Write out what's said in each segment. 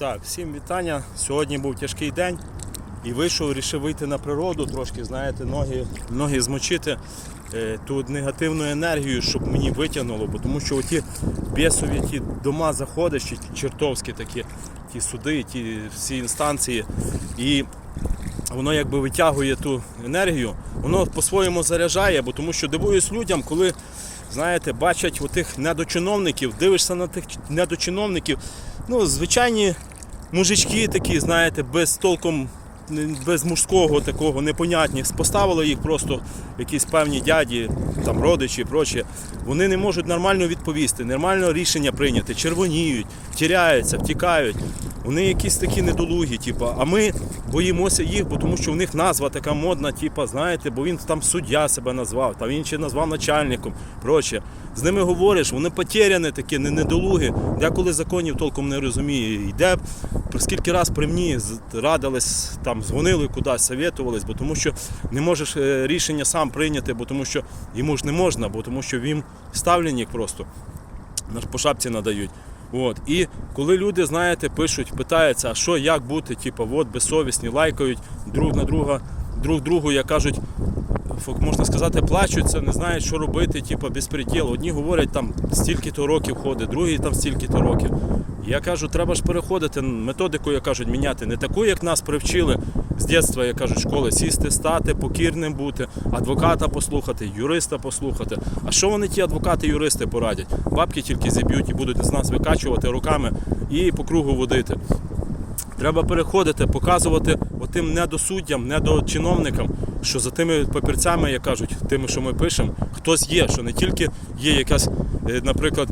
Так, всім вітання. Сьогодні був тяжкий день і вийшов, вирішив вийти на природу, трошки, знаєте, ноги, ноги змочити е, ту негативну енергію, щоб мені витягнуло, бо тому що оті бісові ті дома заходиш, чертовські такі, ті суди, ті всі інстанції. І воно якби витягує ту енергію, воно по-своєму заряджає, бо тому що дивуюсь людям, коли знаєте, бачать отих недочиновників, дивишся на тих недочиновників, ну, звичайні мужички такі, знаєте, без толком, без мужського такого непонятних, Поставили їх просто якісь певні дяді, там родичі і прочі. Вони не можуть нормально відповісти, нормально рішення прийняти, червоніють, тіряються, втікають. Вони якісь такі недолугі, типу, а ми боїмося їх, бо тому що в них назва така модна, типу, знаєте, бо він там суддя себе назвав, там він ще назвав начальником, проче. З ними говориш, вони потеряні такі, не недолуги, деколи законів толком не розуміє. Йде скільки раз при мені радились, там дзвонили кудись, совєтувались, бо тому що не можеш е, рішення сам прийняти, бо тому що йому ж не можна, бо тому що він ставленник просто по шапці надають. От. І коли люди, знаєте, пишуть, питаються, а що, як бути, типу, от безсовісні, лайкають друг на друга, друг другу, як кажуть, можна сказати, плачуться, не знають, що робити, типу, безпреділ. Одні говорять, там стільки-то років ходить, другі там стільки-то років. Я кажу, треба ж переходити методику, як кажуть, міняти. Не таку, як нас привчили з дитинства, як кажуть, школи, сісти, стати, покірним бути, адвоката послухати, юриста послухати. А що вони ті адвокати, юристи порадять? Бабки тільки зіб'ють і будуть з нас викачувати руками і по кругу водити. Треба переходити, показувати отим недосуддям, недочиновникам, що за тими папірцями, як кажуть, тими, що ми пишемо, хтось є, що не тільки є якась, е, наприклад,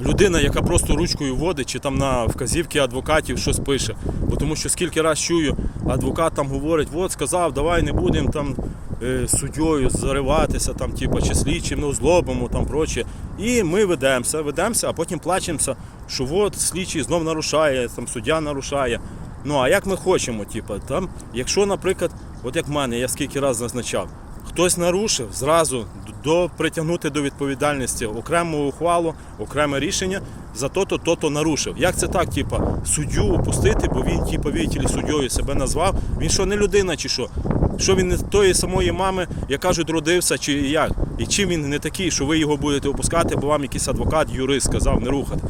людина, яка просто ручкою водить, чи там на вказівки адвокатів щось пише. Бо тому що скільки раз чую, адвокат там говорить, от сказав, давай не будемо там е, суддєю зариватися, там, типу, чи слідчим, ну, злобимо, там проче. І ми ведемося, ведемося, а потім плачемося, що от слідчий знов нарушає, там суддя нарушає. Ну а як ми хочемо, типу, там, якщо, наприклад, от як в мене, я скільки разів зазначав, хтось нарушив, зразу до притягнути до відповідальності окрему ухвалу, окреме рішення за то-то, то-то нарушив. Як це так, типа, суддю опустити, бо він, типа, вітілі суддєю себе назвав. Він що не людина чи що? Що він не тої самої мами, як кажуть, родився, чи як? І чим він не такий, що ви його будете опускати, бо вам якийсь адвокат, юрист сказав не рухати.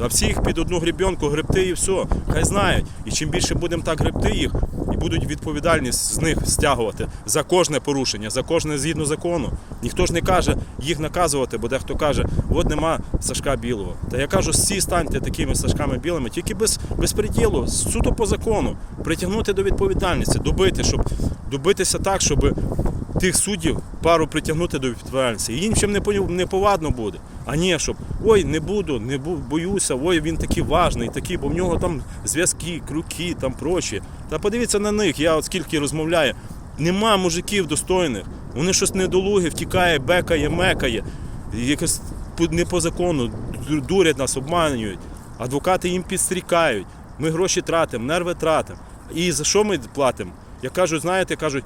А всіх під одну гребінку гребти і все. Хай знають. І чим більше будемо так гребти їх, будуть відповідальність з них стягувати за кожне порушення, за кожне згідно закону. Ніхто ж не каже їх наказувати, бо дехто каже, от нема Сашка Білого. Та я кажу, всі станьте такими Сашками білими, тільки без, без приділу, суто по закону, притягнути до відповідальності, добити, щоб добитися так, щоб тих суддів пару притягнути до відповідальності. І іншим не пон- неповадно буде. А ні, щоб ой, не буду, не боюся, ой, він такий важний, такий, бо в нього там зв'язки, крюки, там прочі. Та подивіться на них, я от скільки розмовляю. Нема мужиків достойних. Вони щось недолуге, втікає, бекає, мекає. Якось не по закону, дурять нас, обманюють. Адвокати їм підстрікають. Ми гроші тратимо, нерви тратимо. І за що ми платимо? Я кажу, знаєте, кажуть,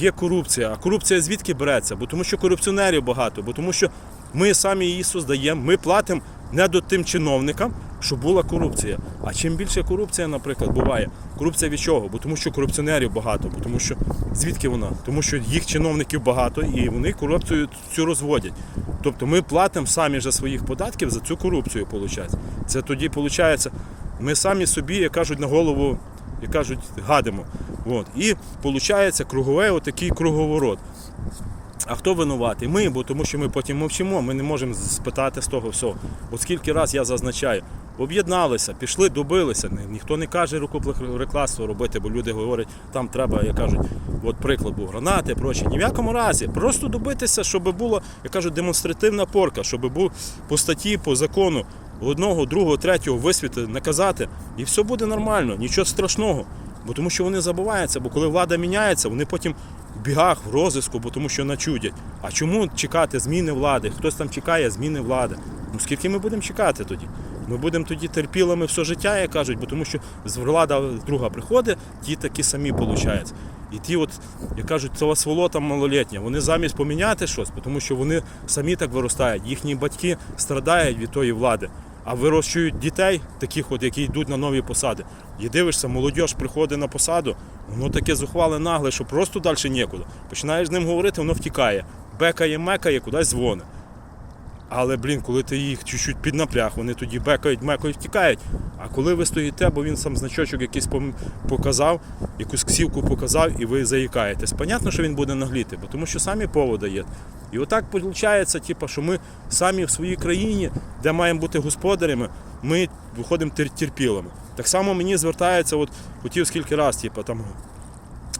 є корупція. А корупція звідки береться? Бо тому що корупціонерів багато, бо тому що ми самі її создаємо, ми платимо не до тим чиновникам, щоб була корупція. А чим більше корупція, наприклад, буває, корупція від чого? Бо тому що корупціонерів багато, бо тому що звідки вона? Тому що їх чиновників багато і вони корупцію цю розводять. Тобто ми платимо самі за своїх податків за цю корупцію, виходить. Це тоді виходить, ми самі собі, як кажуть, на голову, як кажуть, гадимо. От. І виходить круговий отакий круговорот. А хто винуватий? Ми, бо тому що ми потім мовчимо, ми не можемо спитати з того всього. От скільки раз я зазначаю, об'єдналися, пішли, добилися. Ніхто не каже рукоприкладство робити, бо люди говорять, там треба, як кажуть, от приклад був гранати, прочі. Ні в якому разі. Просто добитися, щоб було, як кажуть, демонстративна порка, щоб був по статті, по закону одного, другого, третього висвіти, наказати, і все буде нормально, нічого страшного. Бо тому що вони забуваються, бо коли влада міняється, вони потім в бігах, в розвитку, бо тому що начудять. А чому чекати зміни влади? Хтось там чекає зміни влади. Ну скільки ми будемо чекати тоді? Ми будемо тоді терпілими все життя, як кажуть, бо тому що влада друга приходить, ті такі самі получаються. І ті, от, як кажуть, це сволота малолітня, вони замість поміняти щось, тому що вони самі так виростають, їхні батьки страдають від тої влади. А вирощують дітей, таких от, які йдуть на нові посади. І дивишся, молодь приходить на посаду, воно таке зухвале нагле, що просто далі нікуди. Починаєш з ним говорити, воно втікає. Бекає, мекає, кудись дзвонить. Але, блін, коли ти їх чуть-чуть піднапряг, вони тоді бекають, мекають, втікають. А коли ви стоїте, бо він сам значочок якийсь показав, якусь ксівку показав, і ви заїкаєтесь. Понятно, що він буде нагліти, бо тому що самі поводи є. І отак виходить, типу, що ми самі в своїй країні, де маємо бути господарями, ми виходимо терпілими. Так само мені звертається, от хотів скільки раз, типу, там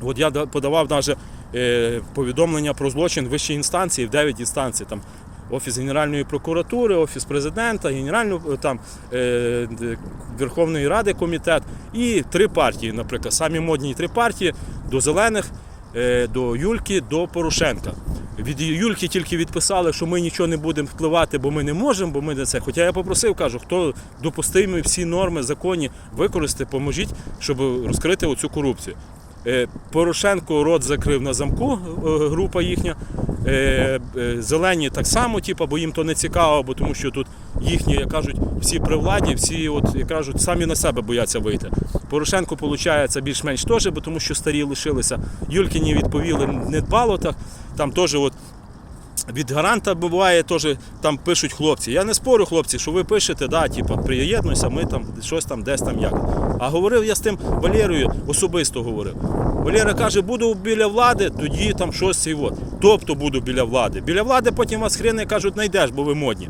От я подавав навіть е, повідомлення про злочин вищій інстанції, в 9 інстанцій. Там Офіс Генеральної прокуратури, Офіс президента, Генерального там, е, Верховної Ради комітет і три партії, наприклад, самі модні три партії до зелених, е, до Юльки, до Порошенка. Від Юльки тільки відписали, що ми нічого не будемо впливати, бо ми не можемо, бо ми не це. Хоча я попросив, кажу, хто допустимі всі норми законні використати, поможіть, щоб розкрити оцю корупцію. Е, Порошенко рот закрив на замку, е, група їхня. Е, е, Зелені так само, типу, бо їм то не цікаво, бо тому що тут їхні, як кажуть, всі при владі, всі, от, як кажуть, самі на себе бояться вийти. Порошенко, виходить, більш-менш теж, бо тому що старі лишилися. Юлькіні відповіли недбало так. Там теж от від гаранта буває теж там пишуть хлопці. Я не спорю, хлопці, що ви пишете, да, типу, приєднуйся, ми там щось там, десь там як. А говорив я з тим Валерою, особисто говорив. Валера каже, буду біля влади, тоді там щось і от. Тобто буду біля влади. Біля влади потім вас хрени кажуть, знайдеш, бо ви модні.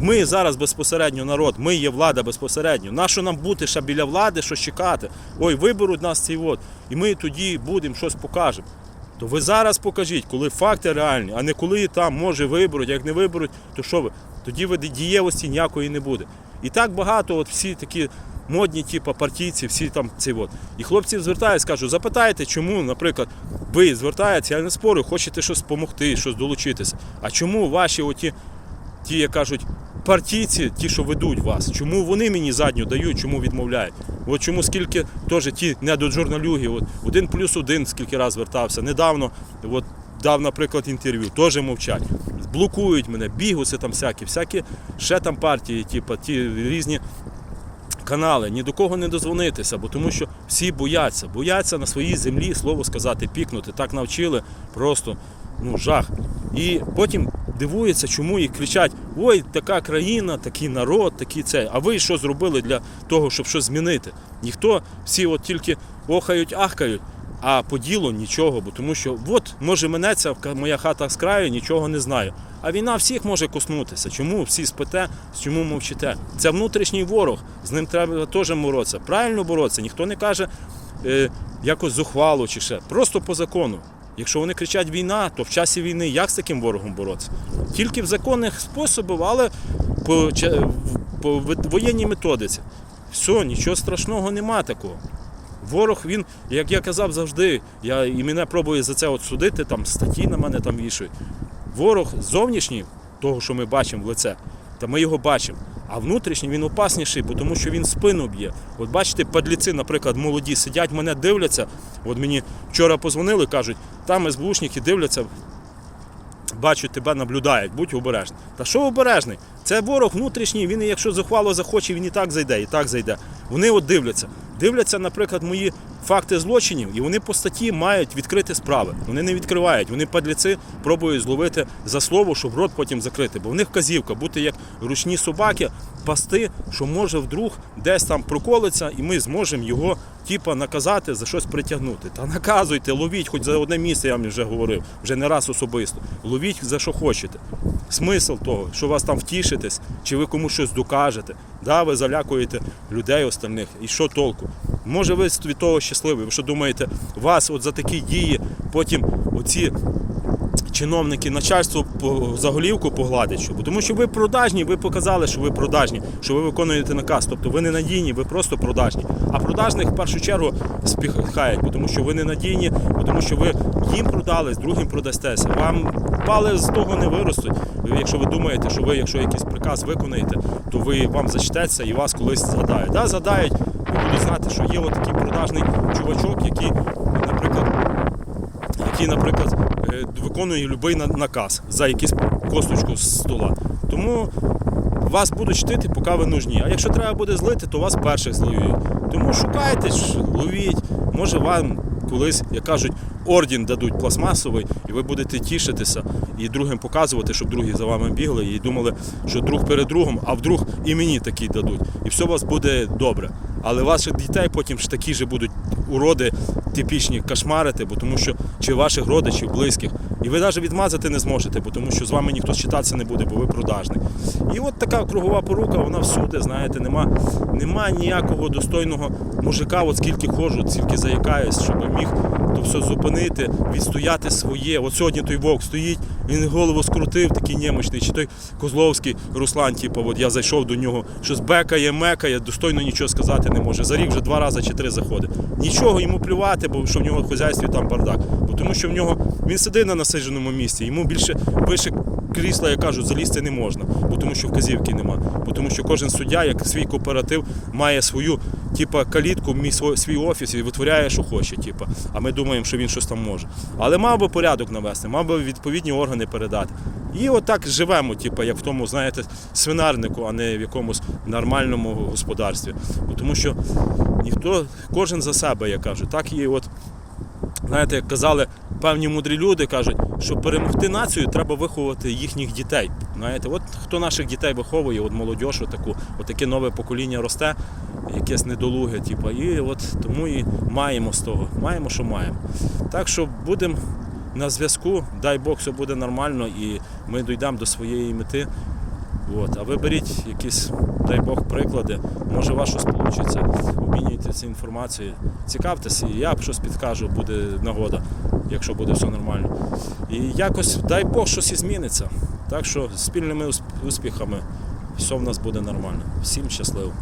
Ми зараз безпосередньо народ, ми є влада безпосередньо. Нащо нам бути ще біля влади, що чекати? Ой, виберуть нас цей от. І ми тоді будемо щось покажемо. То ви зараз покажіть, коли факти реальні, а не коли там може виберуть, як не виберуть, то що ви? Тоді ви дієвості ніякої не буде. І так багато, от всі такі модні, типу, партійці, всі там ці от. І хлопці звертаються, кажуть, запитайте, чому, наприклад, ви звертаєтеся, я не спорю, хочете щось допомогти, щось долучитися. А чому ваші оті, ті, як кажуть, партійці, ті, що ведуть вас, чому вони мені задню дають, чому відмовляють? От чому скільки теж ті недожурналюги, от один плюс один скільки раз звертався. Недавно от, дав, наприклад, інтерв'ю, теж мовчать. Блокують мене, бігуси там всякі, всякі ще там партії, типу, ті різні канали, ні до кого не дозвонитися, бо тому що всі бояться, бояться на своїй землі слово сказати, пікнути. Так навчили просто ну, жах. І потім дивуються, чому їх кричать: ой, така країна, такий народ, такий це. А ви що зробили для того, щоб щось змінити? Ніхто, всі от тільки охають, ахкають. А по ділу нічого, бо тому що от може минеться моя хата з краю, нічого не знаю. А війна всіх може коснутися. Чому всі спите, чому мовчите? Це внутрішній ворог, з ним треба теж боротися. Правильно боротися. Ніхто не каже е, якось зухвало чи ще. Просто по закону. Якщо вони кричать війна, то в часі війни як з таким ворогом боротися? Тільки в законних способах, але по, по воєнній методиці. Все, нічого страшного нема такого. Ворог, він, як я казав завжди, я, і мене пробує за це от судити, там статті на мене там вішають. Ворог зовнішній, того, що ми бачимо в лице, та ми його бачимо. А внутрішній він опасніший, тому що він спину б'є. От бачите, падліці, наприклад, молоді сидять, мене дивляться. От мені вчора позвонили, кажуть, там СБУшники дивляться, бачать тебе, наблюдають, будь обережний. Та що обережний? Це ворог внутрішній, він якщо захвало захоче, він і так зайде, і так зайде. Вони от дивляться. Дивляться, наприклад, мої факти злочинів, і вони по статті мають відкрити справи. Вони не відкривають. Вони падліці пробують зловити за слово, щоб рот потім закрити. Бо в них вказівка бути як ручні собаки, пасти, що може вдруг десь там проколиться, і ми зможемо його типа наказати за щось притягнути. Та наказуйте, ловіть, хоч за одне місце, я вам вже говорив, вже не раз особисто. Ловіть за що хочете. Смисл того, що вас там втішитесь, чи ви комусь щось докажете. Да, ви залякуєте людей остальних. І що толку? Може, ви від того щасливі. Ви що думаєте, вас от за такі дії потім оці чиновники, начальство за голівку погладять, що? Бо тому що ви продажні, ви показали, що ви продажні, що ви виконуєте наказ. Тобто ви не надійні, ви просто продажні. А продажних в першу чергу спіхають, тому що ви не надійні, тому що ви їм продались, другим продастеся. Вам пали з того не виростуть. Якщо ви думаєте, що ви, якщо якийсь приказ виконаєте, то ви вам зачтеться і вас колись згадають. Да, згадають, ви будуть знати, що є отакий продажний чувачок, який, наприклад, який, наприклад, виконує будь-який наказ за якусь косточку з стола. Тому вас будуть чтити, поки ви нужні. А якщо треба буде злити, то вас перших зловлять. Тому шукайте, ловіть. Може вам колись, як кажуть, орден дадуть пластмасовий, і ви будете тішитися і другим показувати, щоб другі за вами бігли і думали, що друг перед другом, а вдруг і мені такий дадуть. І все у вас буде добре. Але ваших дітей потім ж такі ж будуть уроди типічні кошмарити, бо тому що чи ваших родичів, близьких. І ви навіть відмазати не зможете, бо тому що з вами ніхто считатися не буде, бо ви продажний. І от така кругова порука, вона всюди, знаєте, нема, нема ніякого достойного мужика, от скільки ходжу, скільки заякаюсь, щоб міг то все зупинити, відстояти своє. От сьогодні той вовк стоїть, він голову скрутив, такий немощний, чи той Козловський Руслан, типу, от я зайшов до нього, щось бекає, мекає, достойно нічого сказати не може. За рік вже два рази чи три заходить. Нічого йому плювати, бо що в нього в хазяйстві там бардак. Бо тому що в нього він сидить на насидженому місці, йому більше вище крісла, як кажуть, залізти не можна, бо тому що вказівки нема. Бо тому що кожен суддя, як свій кооператив, має свою типа, калітку, свій офіс і витворяє, що хоче. Типа. А ми думаємо, що він щось там може. Але мав би порядок навести, мав би відповідні органи передати. І отак живемо, типа, як в тому, знаєте, свинарнику, а не в якомусь нормальному господарстві. Тому що ніхто, кожен за себе, я кажу. Так і от знаєте, як казали певні мудрі люди, кажуть, щоб перемогти націю, треба виховувати їхніх дітей. Знаєте, от хто наших дітей виховує, от молодь, таку, от таке нове покоління росте, якесь недолуге, типу, і от тому і маємо з того. Маємо, що маємо. Так що будемо на зв'язку, дай Бог, все буде нормально і ми дійдемо до своєї мети. От. А ви беріть якісь, дай Бог, приклади, може у вас щось вийде, обмінюйтеся інформацією, цікавтеся, і я щось підкажу, буде нагода, якщо буде все нормально. І якось, дай Бог, щось і зміниться. Так що спільними успіхами все в нас буде нормально. Всім щасливо.